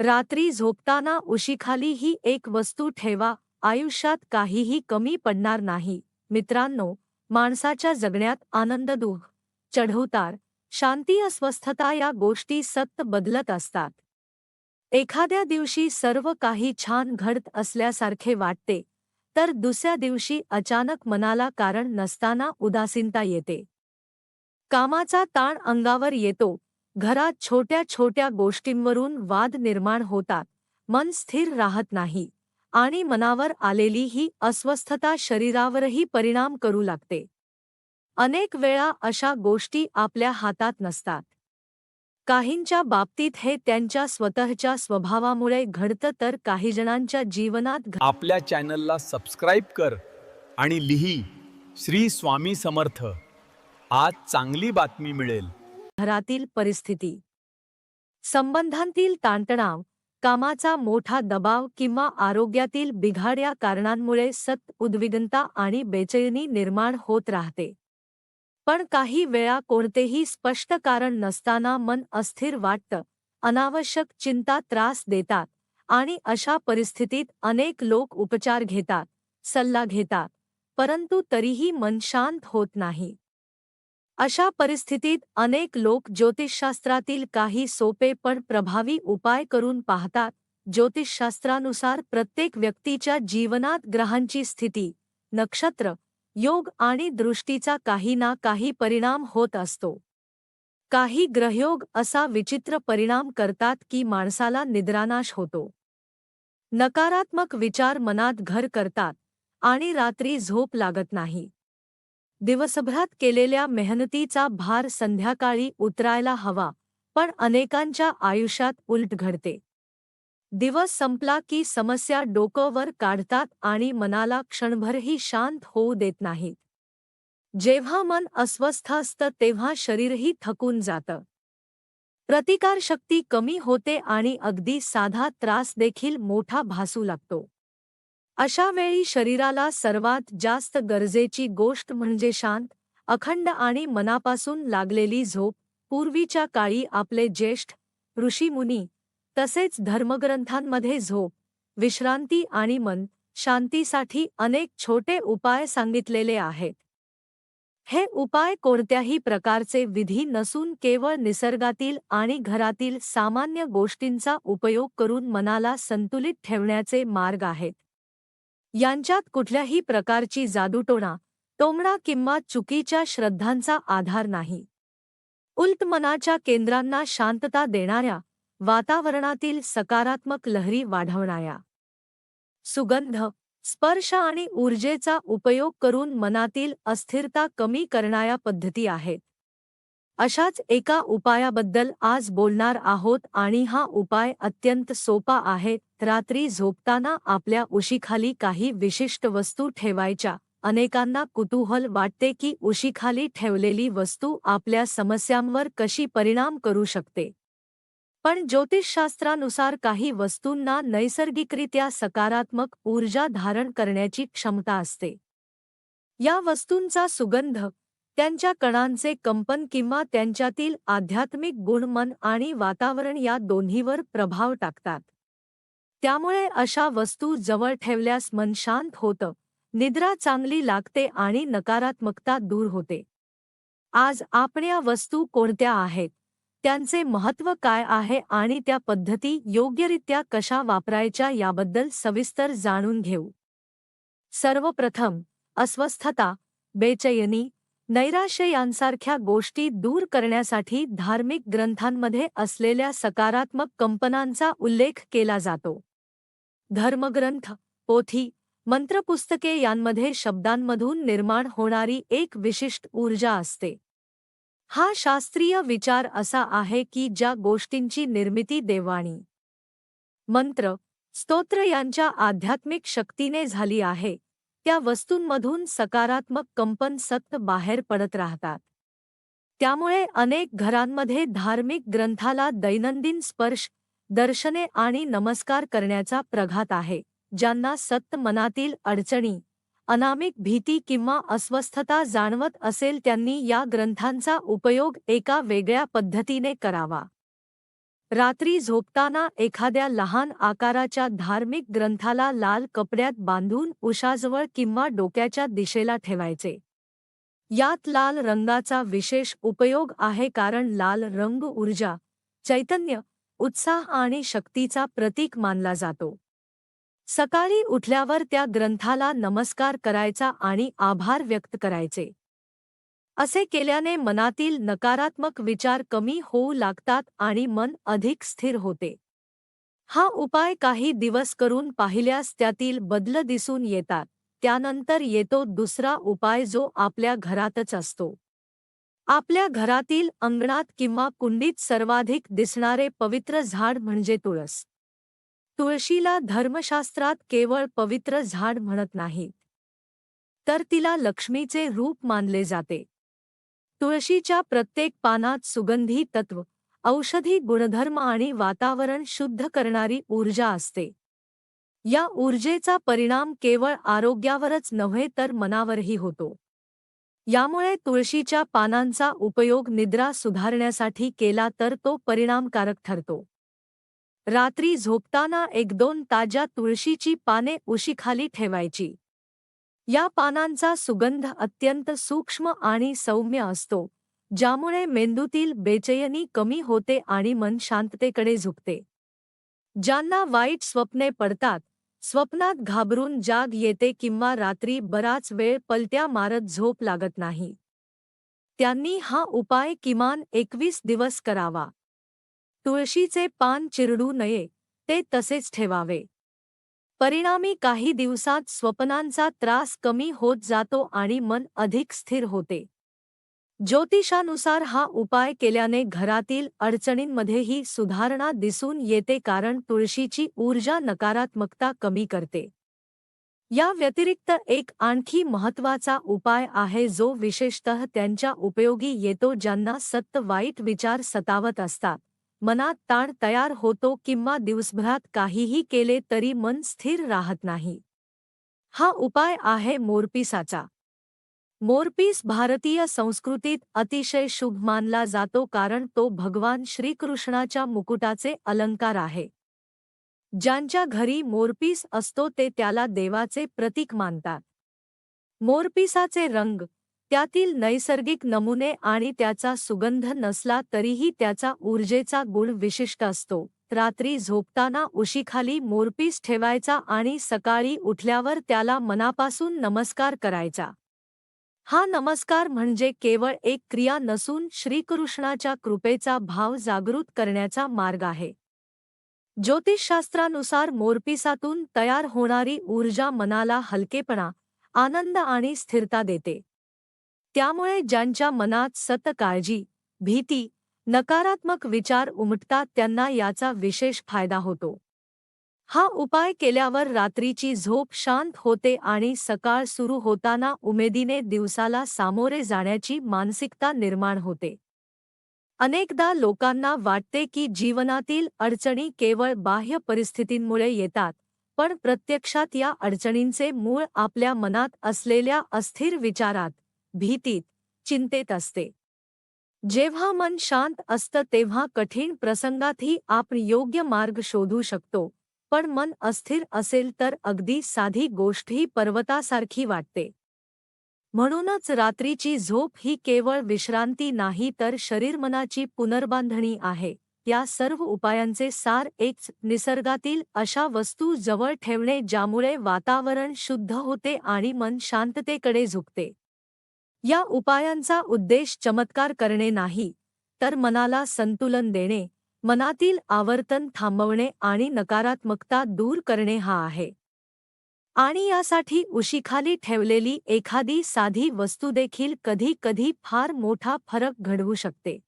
रात्री झोपताना उशीखाली ही एक वस्तू ठेवा आयुष्यात काहीही कमी पडणार नाही. मित्रांनो माणसाच्या जगण्यात आनंद दुःख चढउतार शांती अस्वस्थता या गोष्टी सत्त बदलत असतात. एखाद्या दिवशी सर्व काही छान घडत असल्यासारखे वाटते तर दुसऱ्या दिवशी अचानक मनाला कारण नसताना उदासीनता येते. कामाचा ताण अंगावर येतो घरात छोट्या छोट्या गोष्टींवरून वाद निर्माण होतात. मन स्थिर राहत नाही. आणि मनावर आलेली ही अस्वस्थता शरीरावरही परिणाम करू लागते. अनेक वेळा अशा गोष्टी आपल्या हातात नसतात. काहींच्या बाबतीत हे त्यांच्या स्वतःच्या स्वभावामुळे घडतं तर काही जणांच्या जीवनात आपल्या चॅनलला सबस्क्राईब कर आणि लिही श्री स्वामी समर्थ. आज चांगली बातमी मिळेल. घरातील परिस्थिती. संबंधांतील ताणतणाव कामाचा मोठा दबाव किंवा आरोग्यातील बिघाड कारणांमुळे सत उद्विग्नता आणि बेचैनी निर्माण होत राहते. पण काही वेळा कोणतेही स्पष्ट कारण नसताना मन अस्थिर वाटतं अनावश्यक चिंता त्रास देतात आणि अशा परिस्थितीत अनेक लोक उपचार घेतात सल्ला घेतात परंतु तरीही मन शांत होत नाही. अशा परिस्थितीत अनेक लोक ज्योतिषशास्त्रातील काही सोपे पण प्रभावी उपाय करून पाहतात. ज्योतिषशास्त्रानुसार प्रत्येक व्यक्तीच्या जीवनात ग्रहांची स्थिती नक्षत्र योग आणि दृष्टीचा काही ना काही परिणाम होत असतो. काही ग्रहयोग असा विचित्र परिणाम करतात की माणसाला निद्रानाश होतो. नकारात्मक विचार मनात घर करतात आणि रात्री झोप लागत नाही. दिवसभरात केलेल्या मेहनतीचा भार संध्याकाळी उतरायला हवा पण अनेकांच्या आयुष्यात उलट घडते. दिवस संपला की समस्या डोकंवर काढतात आणि मनाला क्षणभरही शांत होऊ देत नाहीत. जेव्हा मन अस्वस्थ असतं तेव्हा शरीरही थकून जातं. प्रतिकारशक्ती कमी होते आणि अगदी साधा त्रास देखील मोठा भासू लागतो. अशा वेळी शरीराला सर्वात जास्त गरजेची गोष्ट म्हणजे शांत अखंड आणि मनापासून लागलेली झोप पूर्वीच्या काळी आपले ज्येष्ठ ऋषीमुनी तसेच धर्मग्रंथांमध्ये झोप विश्रांती आणि मन शांतीसाठी अनेक छोटे उपाय सांगितलेले आहेत. हे उपाय कोणत्याही प्रकारचे विधी नसून केवळ निसर्गातील आणि घरातील सामान्य गोष्टींचा उपयोग करून मनाला संतुलित ठेवण्याचे मार्ग आहेत. यांच्यात कुठल्याही प्रकारची जादूटोणा टोमणा किंवा चुकीच्या श्रद्धांचा आधार नाही. उल्तमनाच्या केंद्रांना शांतता देणाऱ्या वातावरणातील सकारात्मक लहरी वाढवणाऱ्या. सुगंध स्पर्श आणि ऊर्जेचा उपयोग करून मनातील अस्थिरता कमी करणाऱ्या पद्धती आहेत. अशाच एका उपायाबद्दल आज बोलणार आहोत आणि हा उपाय अत्यंत सोपा आहे. रात्री झोपताना आपल्या उशीखाली काही विशिष्ट वस्तू ठेवायच्या. अनेकांना कुतूहल वाटते की उशीखाली ठेवलेली वस्तू आपल्या समस्यांवर कशी परिणाम करू शकते. पण ज्योतिषशास्त्रानुसार काही वस्तूंना नैसर्गिकरित्या सकारात्मक ऊर्जा धारण करण्याची क्षमता असते. या वस्तूंचा सुगंध त्यांच्या कणांचे कंपन किंवा त्यांच्यातील आध्यात्मिक गुण मन आणि वातावरण या दोन्हीवर प्रभाव टाकतात. त्यामुळे अशा वस्तू जवळ ठेवल्यास मन शांत होतं निद्रा चांगली लागते आणि नकारात्मकता दूर होते. आज आपण या वस्तू कोणत्या आहेत? त्यांचे महत्त्व काय आहे आणि त्या पद्धती योग्यरित्या कशा वापरायच्या याबद्दल सविस्तर जाणून घेऊ. सर्वप्रथम अस्वस्थता बेचैनी नैराश्य यांसारख्या गोष्टी दूर करण्यासाठी धार्मिक ग्रंथांमध्ये असलेल्या सकारात्मक कंपनांचा उल्लेख केला जातो. धर्मग्रंथ, पोथी, मंत्रपुस्तके यांमध्ये शब्दांमधून निर्माण होणारी एक विशिष्ट ऊर्जा असते. हा शास्त्रीय विचार असा आहे की ज्या गोष्टींची निर्मिती देवाणी, मंत्र, स्तोत्र यांच्या आध्यात्मिक शक्तीने झाली आहे त्या वस्तूंमधून सकारात्मक कंपन सतत बाहेर पडत राहतात. त्यामुळे अनेक घरांमध्ये धार्मिक ग्रंथाला दैनंदिन स्पर्श दर्शने आणि नमस्कार करण्याचा प्रघात आहे ज्यांना सत्त मनातील अडचणी अनामिक भीती किंवा अस्वस्थता जाणवत असेल त्यांनी या ग्रंथांचा उपयोग एका वेगळ्या पद्धतीने करावा. रात्री झोपताना एखाद्या लहान आकाराच्या धार्मिक ग्रंथाला लाल कपड्यात बांधून उशाजवळ किंवा डोक्याच्या दिशेला ठेवायचे. यात लाल रंगाचा विशेष उपयोग आहे कारण लाल रंग ऊर्जा चैतन्य उत्साह आणि शक्तीचा प्रतीक मानला जातो. सकाळी उठल्यावर त्या ग्रंथाला नमस्कार करायचा आणि आभार व्यक्त करायचे. असे केल्याने मनातील नकारात्मक विचार कमी होऊ लागतात आणि मन अधिक स्थिर होते. हा उपाय काही दिवस करून पाहिल्यास त्यातील बदल दिसून येतात त्यानंतर येतो दुसरा उपाय जो आपल्या घरातच असतो. आपल्या घरातील अंगणात किंवा कुंडीत सर्वाधिक दिसणारे पवित्र झाड म्हणजे तुळस. तुळशीला धर्मशास्त्रात केवळ पवित्र झाड म्हणत नाहीत. तर तिला लक्ष्मीचे रूप मानले जाते. तुळशीच्या प्रत्येक पानात सुगंधी तत्व औषधी गुणधर्म आणि वातावरण शुद्ध करणारी ऊर्जा असते. या ऊर्जेचा परिणाम केवळ आरोग्यावरच नव्हे तर मनावरही होतो. यामुळे तुळशीच्या पानांचा उपयोग निद्रा सुधारण्यासाठी केला तर तो परिणामकारक ठरतो. रात्री झोपताना एक दोन ताज्या तुळशीची पाने उशीखाली ठेवायची. या पानांचा सुगंध अत्यंत सूक्ष्म आणि सौम्य असतो ज्यामुळे मेंदूतील बेचैनी कमी होते आणि मन शांततेकडे झुकते. ज्यांना वाईट स्वप्ने पडतात स्वप्नात घाबरून जाग येते किंवा रात्री बराच वेळ पलट्या मारत झोप लागत नाही. त्यांनी हा उपाय किमान एकवीस दिवस करावा. तुळशीचे पान चिरडू नये ते तसेच ठेवावे. परिणामी काही दिवसात स्वप्नांचा त्रास कमी होत जातो आणि मन अधिक स्थिर होते. ज्योतिषानुसार हा उपाय केल्याने घरातील अडचणींमध्येही सुधारणा दिसून येते कारण तुळशीची ऊर्जा नकारात्मकता कमी करते. या व्यतिरिक्त एक आणखी महत्त्वाचा उपाय आहे जो विशेषतः त्यांच्या उपयोगी येतो ज्यांना सत्त वाईट विचार सतावत असतात. मनात ताण तयार होतो किंवा दिवसभरात काहीही केले तरी मन स्थिर राहत नाही. हा उपाय आहे मोरपिसाचा. मोरपीस भारतीय संस्कृतीत अतिशय शुभ मानला जातो कारण तो भगवान श्रीकृष्णाच्या मुकुटाचे अलंकार आहे. ज्यांच्या घरी मोरपीस असतो ते त्याला देवाचे प्रतीक मानतात. मोरपिसाचे रंग त्यातील नैसर्गिक नमुने आणि त्याचा सुगंध नसला तरीही त्याचा ऊर्जेचा गुण विशिष्ट असतो. रात्री झोपताना उशीखाली मोरपीस ठेवायचा आणि सकाळी उठल्यावर त्याला मनापासून नमस्कार करायचा. हा नमस्कार म्हणजे केवळ एक क्रिया नसून श्रीकृष्णाच्या कृपेचा भाव जागृत करण्याचा मार्ग आहे. ज्योतिषशास्त्रानुसार मोरपिसातून तयार होणारी ऊर्जा मनाला हलकेपणा आनंद आणि स्थिरता देते. त्यामुळे ज्यांच्या मनात सत काळजी भीती नकारात्मक विचार उमटतात त्यांना याचा विशेष फायदा होतो. हा उपाय केल्यावर रात्रीची झोप शांत होते आणि सकाळ सुरू होताना उमेदीने दिवसाला सामोरे जाण्याची मानसिकता निर्माण होते. अनेकदा लोकांना वाटते की जीवनातील अडचणी केवळ बाह्य परिस्थितींमुळे येतात पण प्रत्यक्षात या अडचणींचे मूळ आपल्या मनात असलेल्या अस्थिर विचारात भीतीत चिंतेत असते. जेव्हा मन शांत असतं तेव्हा कठीण प्रसंगातही आपण योग्य मार्ग शोधू शकतो. पण मन अस्थिर असेल तर अगदी साधी गोष्टही पर्वतासारखी वाटते. म्हणूनच रात्रीची झोप ही केवळ विश्रांती नाही तर शरीरमनाची पुनर्बांधणी आहे. या सर्व उपायांचे सार एक निसर्गातील अशा वस्तू जवळ ठेवणे ज्यामुळे वातावरण शुद्ध होते आणि मन शांततेकडे झुकते. या उपायांचा उद्देश चमत्कार करणे नाही तर मनाला संतुलन देणे मनातील आवर्तन थांबवणे आणि नकारात्मकता दूर करणे हा आहे. आणि यासाठी उशीखाली ठेवलेली एखादी साधी वस्तू देखील कधी कधी फार मोठा फरक घडवू शकते.